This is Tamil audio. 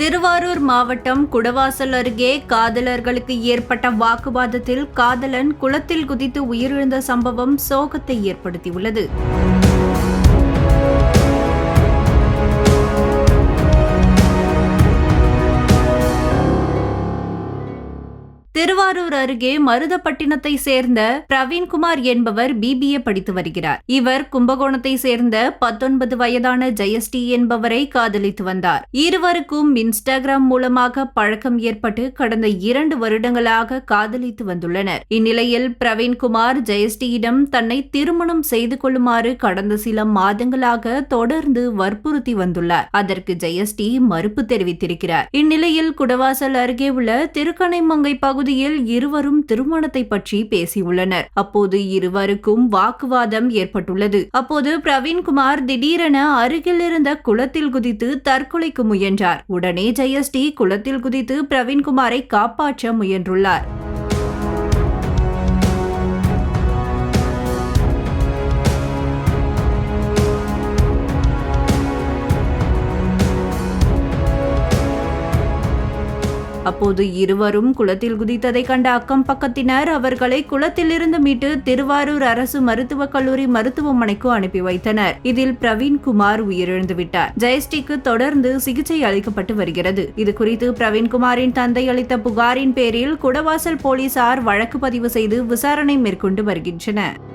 திருவாரூர் மாவட்டம் குடவாசல் அருகே காதலர்களுக்கு ஏற்பட்ட வாக்குவாதத்தில் காதலன் குளத்தில் குதித்து உயிரிழந்த சம்பவம் சோகத்தை ஏற்படுத்தியுள்ளது. திருவாரூர் அருகே மருதப்பட்டினத்தை சேர்ந்த பிரவீன்குமார் என்பவர் பிபிஏ படித்து வருகிறார். இவர் கும்பகோணத்தை சேர்ந்த பத்தொன்பது வயதான ஜெயஸ்டி என்பவரை காதலித்து வந்தார். இருவருக்கும் இன்ஸ்டாகிராம் மூலமாக பழக்கம் ஏற்பட்டு கடந்த இரண்டு வருடங்களாக காதலித்து வந்துள்ளனர். இந்நிலையில் பிரவீன்குமார் ஜெயஸ்டியிடம் தன்னை திருமணம் செய்து கொள்ளுமாறு கடந்த சில மாதங்களாக தொடர்ந்து வற்புறுத்தி வந்துள்ளார். அதற்கு ஜெயஸ்டி மறுப்பு தெரிவித்திருக்கிறார். இந்நிலையில் குடவாசல் அருகே உள்ள திருக்கனைமங்கை பகுதியில் இருவரும் திருமணத்தை பற்றி பேசியுள்ளனர். அப்போது இருவருக்கும் வாக்குவாதம் ஏற்பட்டுள்ளது. அப்போது பிரவீன்குமார் திடீரென அருகில் இருந்த குளத்தில் குதித்து தற்கொலைக்கு முயன்றார். உடனே ஜெயஸ்ரீ குளத்தில் குதித்து பிரவீன்குமாரை காப்பாற்ற முயன்றுள்ளார். அப்போது இருவரும் குளத்தில் குதித்ததை கண்ட அக்கம் பக்கத்தினர் அவர்களை குளத்திலிருந்து மீட்டு திருவாரூர் அரசு மருத்துவக் கல்லூரி மருத்துவமனைக்கு அனுப்பி வைத்தனர். இதில் பிரவீன்குமார் உயிரிழந்து விட்டார் ஜெயஸ்ரீக்கு தொடர்ந்து சிகிச்சை அளிக்கப்பட்டு வருகிறது. இது குறித்து பிரவீன்குமாரின் தந்தை அளித்த புகாரின் பேரில் குடவாசல் போலீசார் வழக்கு பதிவு செய்து விசாரணை மேற்கொண்டு வருகின்றனர்.